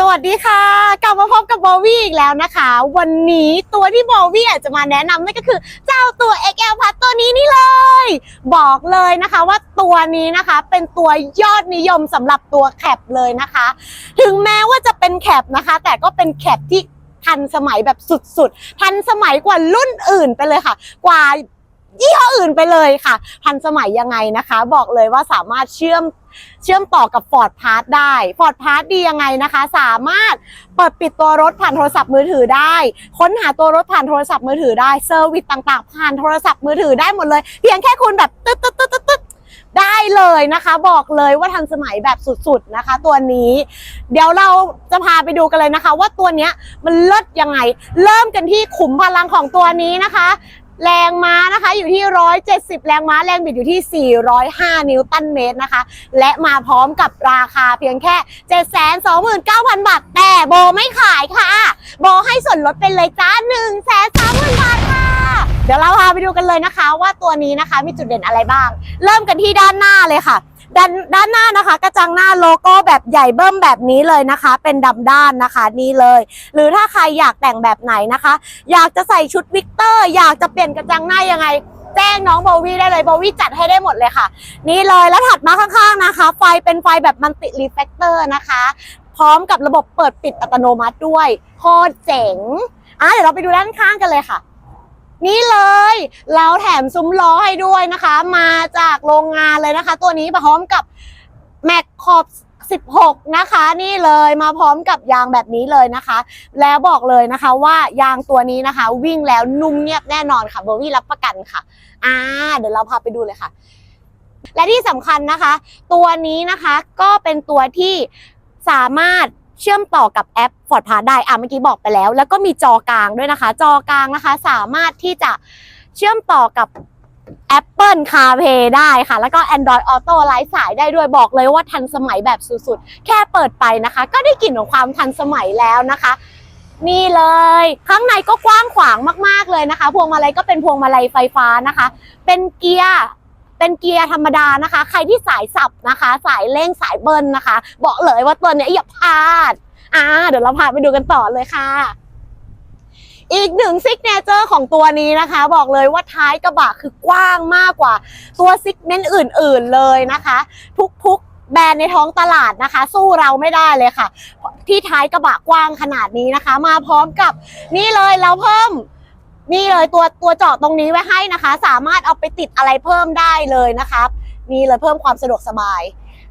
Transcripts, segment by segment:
สวัสดีค่ะ กลับมาพบกับโบวี่อีกแล้วนะคะ วันนี้ตัวที่โบวี่อยากจะมาแนะนำนั่นก็คือเจ้าตัว XL พัดตัวนี้นี่เลย บอกเลยนะคะว่าตัวนี้นะคะเป็นตัวยอดนิยมสำหรับตัวแคปเลยนะคะ ถึงแม้ว่าจะเป็นแคปนะคะ แต่ก็เป็นแคปที่ทันสมัยแบบสุดๆ ทันสมัยกว่ารุ่นอื่นไปเลยค่ะ กว่ายี่ห้ออื่นไปเลยค่ะ ทันสมัยยังไงนะคะ บอกเลยว่าสามารถเชื่อม เชื่อมต่อกับ Ford Pass ได้ Ford Pass ดียังไงนะคะ สามารถเปิดปิดตัวรถผ่านโทรศัพท์มือถือได้ ค้นหาตัวรถผ่านโทรศัพท์มือถือได้เซอร์วิสต่างๆ ผ่านโทรศัพท์มือถือได้หมดเลย เพียงแค่คุณแบบตึ๊ดตึ๊ดตึ๊ดตึ๊ดได้เลยนะคะ บอกเลยว่าทันสมัยแบบสุดๆนะคะ ตัวนี้ เดี๋ยวเราจะพาไปดูกันเลยนะคะ ว่าตัวเนี้ยมันเลิศยังไง เริ่มกันที่ขุมพลังของตัวนี้นะคะ แรงม้านะคะอยู่ที่ 170 แรงม้าแรงบิดอยู่ที่ 405 นิวตันเมตรนะคะ และมาพร้อมกับราคาเพียงแค่ 729,000 บาท แต่โบไม่ขายค่ะ โบให้ส่วนลดเป็นเลยจ้า 1 3 0 0 0 0 บาทค่ะ เดี๋ยวเราพาไปดูกันเลยนะคะ ว่าตัวนี้นะคะมีจุดเด่นอะไรบ้าง เริ่มกันที่ด้านหน้าเลยค่ะ ด้านด้านหน้านะคะ กระจังหน้าโลโก้แบบใหญ่เบิ้มแบบนี้เลยนะคะ เป็นดำด้านนะคะนี่เลย หรือถ้าใครอยากแต่งแบบไหนนะคะ อยากจะใส่ชุดวิกเตอร์ อยากจะเปลี่ยนกระจังหน้ายังไงแจ้งน้องโบวี่ได้เลยโบวี่จัดให้ได้หมดเลยค่ะ นี่เลยแล้วถัดมาข้างๆนะคะ ไฟเป็นไฟแบบมันติรีเฟกเตอร์นะคะ พร้อมกับระบบเปิดปิดอัตโนมัติด้วยโคตรเจ๋งอะเดี๋ยวเราไปดูด้านข้างกันเลยค่ะ นี่เลย เราแถมซุ้มล้อให้ด้วยนะคะ มาจากโรงงานเลยนะคะ ตัวนี้พร้อมกับแม็กขอบ16 นะคะ นี่เลยมาพร้อมกับยางแบบนี้เลยนะคะ แล้วบอกเลยนะคะว่ายางตัวนี้นะคะ วิ่งแล้วนุ่มเงียบแน่นอนค่ะเบอร์วี่รับประกันค่ะอ่าเดี๋ยวเราพาไปดูเลยค่ะ และที่สำคัญนะคะ ตัวนี้นะคะก็เป็นตัวที่สามารถ เชื่อมต่อกับแอป Ford Pass ได้อะเมื่อกี้บอกไปแล้ว แล้วก็มีจอกลางด้วยนะคะ จอกลางนะคะ สามารถที่จะเชื่อมต่อกับ Apple CarPlay ได้ค่ะ แล้วก็ Android Auto ไร้สายได้ด้วยบอกเลยว่าทันสมัยแบบสุดๆ แค่เปิดไปนะคะ ก็ได้กลิ่นของความทันสมัยแล้วนะคะนี่เลยข้างในก็กว้างขวางมาก ๆ เลยนะคะ พวงมาลัยก็เป็นพวงมาลัยไฟฟ้านะคะ เป็นเกียร์ เป็นเกียร์ธรรมดานะคะ ใครที่สายสับนะคะ สายเร่งสายเบิ้ลนะคะ บอกเลยว่าตัวเนี้ยอย่าพลาดอ่าเดี๋ยวเราพาไปดูกันต่อเลยค่ะอีกหนึ่งซิกเนเจอร์ของตัวนี้นะคะ บอกเลยว่าท้ายกระบะคือกว้างมากกว่า ตัวซิกเมนต์อื่น ๆเลยนะคะ ทุกๆแบรนด์ในท้องตลาดนะคะ สู้เราไม่ได้เลยค่ะ ที่ท้ายกระบะกว้างขนาดนี้นะคะ มาพร้อมกับนี่เลยเราเพิ่ม นี่เลยตัวตัวเจาะตรงนี้ไว้ให้นะคะ สามารถเอาไปติดอะไรเพิ่มได้เลยนะคะนี่เลยเพิ่มความสะดวกสบาย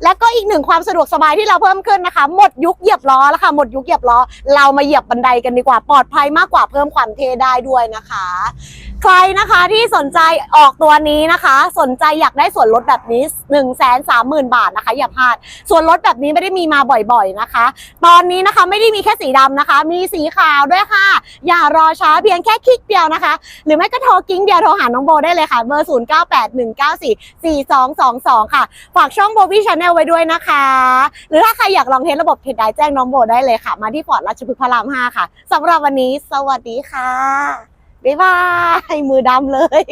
แล้วก็อีกหนึ่งความสะดวกสบายที่เราเพิ่มขึ้นนะคะ หมดยุคเหยียบล้อแล้วค่ะหมดยุคเหยียบล้อ เรามาเหยียบบันไดกันดีกว่าปลอดภัยมากกว่าเพิ่มความเท่ได้ด้วยนะคะ ใครนะคะที่สนใจออกตัวนี้นะคะ สนใจอยากได้ส่วนลดแบบนี้ 1 3 0 0 0 0 บาทนะคะ อย่าพลาด ส่วนลดแบบนี้ไม่ได้มีมาบ่อยๆนะคะ ตอนนี้นะคะไม่ได้มีแค่สีดำนะคะ มีสีขาวด้วยค่ะ อย่ารอช้าเพียงแค่คลิกเดียวนะคะ หรือไม่ก็โทรกิ้งเดียวโทรหาน้องโบได้เลยค่ะ เบอร์ 0981944222 ค่ะ ฝากช่องโบวี่ชาแนลไว้ด้วยนะคะ หรือถ้าใครอยากลองเทสระบบเทสได้แจ้งน้องโบได้เลยค่ะ มาที่ฟอร์ดราชพฤกษ์พระราม 5 ค่ะสำหรับวันนี้ สวัสดีค่ะ บ๊ายบายมือดำเลย